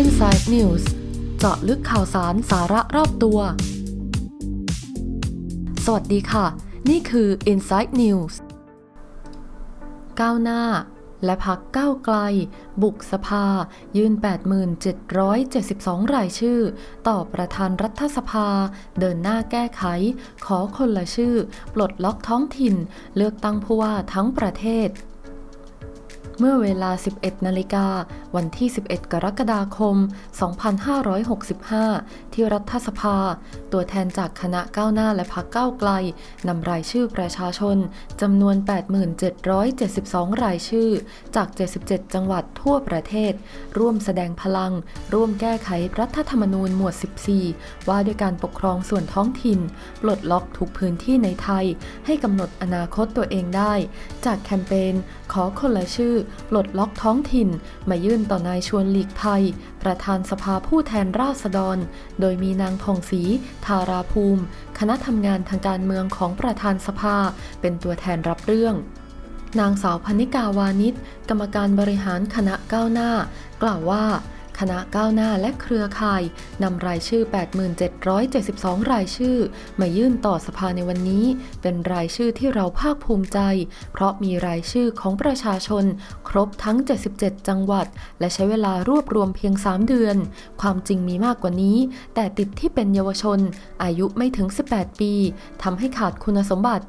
Inside News เจาะลึกข่าวสารสาระรอบตัว สวัสดีค่ะ นี่คือ Inside News ก้าวหน้า และพักก้าวไกล บุกสภา ยื่น 8772 รายชื่อ ต่อประธานรัฐสภา เดินหน้าแก้ไข ขอคนละชื่อ ปลดล็อกท้องถิ่น เลือกตั้งผู้ว่าทั้งประเทศ เมื่อเวลา 11 นาฬิกา วันที่ 11 กรกฎาคม 2565 ที่รัฐสภา ตัวแทนจากคณะก้าวหน้าและพักก้าวไกลนำรายชื่อประชาชนจำนวน8772 รายชื่อ จาก 77 จังหวัดทั่วประเทศ ร่วมแสดงพลัง ร่วมแก้ไขรัฐธรรมนูญหมวด 14 ว่าด้วยการปกครองส่วนท้องถิ่น ปลดล็อกทุกพื้นที่ในไทย ให้กำหนดอนาคตตัวเองได้ จากแคมเปญขอคนละชื่อ ปลดล็อกท้องถิ่น มายื่นต่อนายชวนหลีกภัย ประธานสภาผู้แทนราษฎร โดยมีนางผ่องศรีทาราภูมิ คณะทำงานทางการเมืองของประธานสภาเป็นตัวแทนรับเรื่องนางสาวพนิกาวานิชกรรมการบริหารคณะก้าวหน้า กล่าวว่า คณะก้าวหน้าและเครือข่ายนำรายชื่อ8772 รายชื่อ มายื่นต่อสภาในวันนี้ เป็นรายชื่อที่เราภาคภูมิใจ เพราะมีรายชื่อของประชาชน ครบทั้ง 77 จังหวัด และใช้เวลารวบรวมเพียง 3 เดือน ความจริงมีมากกว่านี้ แต่ติดที่เป็นเยาวชน อายุไม่ถึง 18 ปีทำให้ขาดคุณสมบัติ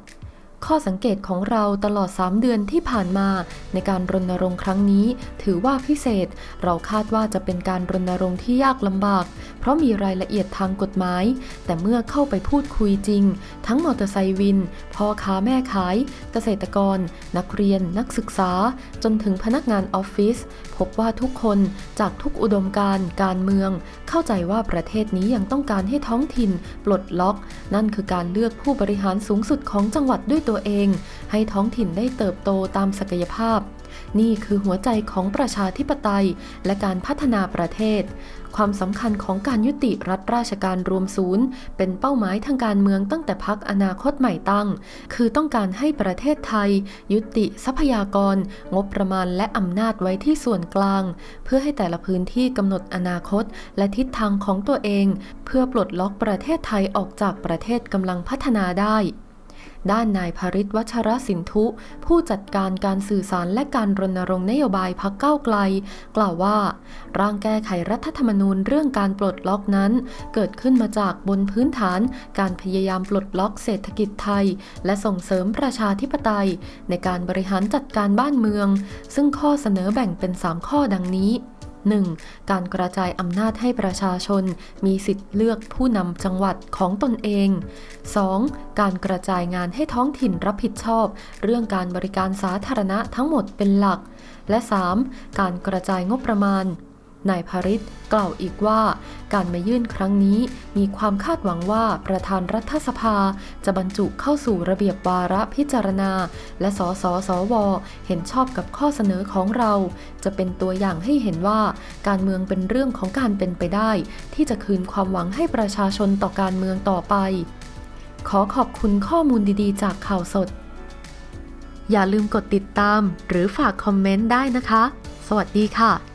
ข้อสังเกตของเราตลอด 3 เดือนที่ผ่านมา ในการรณรงค์ครั้งนี้ ถือว่าพิเศษ เราคาดว่าจะเป็นการรณรงค์ที่ยากลำบาก เพราะมีรายละเอียดทางกฎหมาย แต่เมื่อเข้าไปพูดคุยจริง ทั้งมอเตอร์ไซค์วิน พ่อค้าแม่ขาย เกษตรกร นักเรียน นักศึกษา จนถึงพนักงานออฟฟิศพบว่าทุกคนจากทุกอุดมการณ์การเมือง เข้าใจว่าประเทศนี้ยังต้องการให้ท้องถิ่น ปลดล็อก นั่นคือการเลือกผู้บริหารสูงสุดของจังหวัดด้วยตัวเอง ให้ท้องถิ่นได้เติบโตตามศักยภาพ นี่คือหัวใจของประชาธิปไตย และการพัฒนาประเทศ ความสำคัญของการยุติรัฐราชการรวมศูนย์ เป็นเป้าหมายทางการเมืองตั้งแต่พักอนาคตใหม่ตั้ง คือต้องการให้ประเทศไทย ยุติทรัพยากร งบประมาณและอำนาจไว้ที่ส่วนกลาง เพื่อให้แต่ละพื้นที่กำหนดอนาคต และทิศทางของตัวเอง เพื่อปลดล็อกประเทศไทยออกจากประเทศกำลังพัฒนาได้ ด้านนายภริศวัชรสินทุ ผู้จัดการการสื่อสารและการรณรงค์นโยบายพักเก้าไกล กล่าวว่า ร่างแก้ไขรัฐธรรมนูญเรื่องการปลดล็อกนั้น เกิดขึ้นมาจากบนพื้นฐาน การพยายามปลดล็อกเศรษฐกิจไทย และส่งเสริมประชาธิปไตย ในการบริหารจัดการบ้านเมือง ซึ่งข้อเสนอแบ่งเป็น 3 ข้อดังนี้ 1. การกระจายอำนาจให้ประชาชน มีสิทธิ์เลือกผู้นำจังหวัดของตนเอง 2. การกระจายงานให้ท้องถิ่นรับผิดชอบ เรื่องการบริการสาธารณะทั้งหมดเป็นหลัก และ 3. การกระจายงบประมาณ นายภริศกล่าวอีกว่า การมายื่นครั้งนี้มีความคาดหวังว่าประธานรัฐสภา จะบรรจุเข้าสู่ระเบียบวาระพิจารณา และสสสว เห็นชอบกับข้อเสนอของเรา จะเป็นตัวอย่างให้เห็นว่า การเมืองเป็นเรื่องของการเป็นไปได้ ที่จะคืนความหวังให้ประชาชนต่อการเมืองต่อไป ขอขอบคุณข้อมูลดีๆ จากข่าวสด อย่าลืมกดติดตาม หรือฝากคอมเมนต์ได้นะคะ สวัสดีค่ะ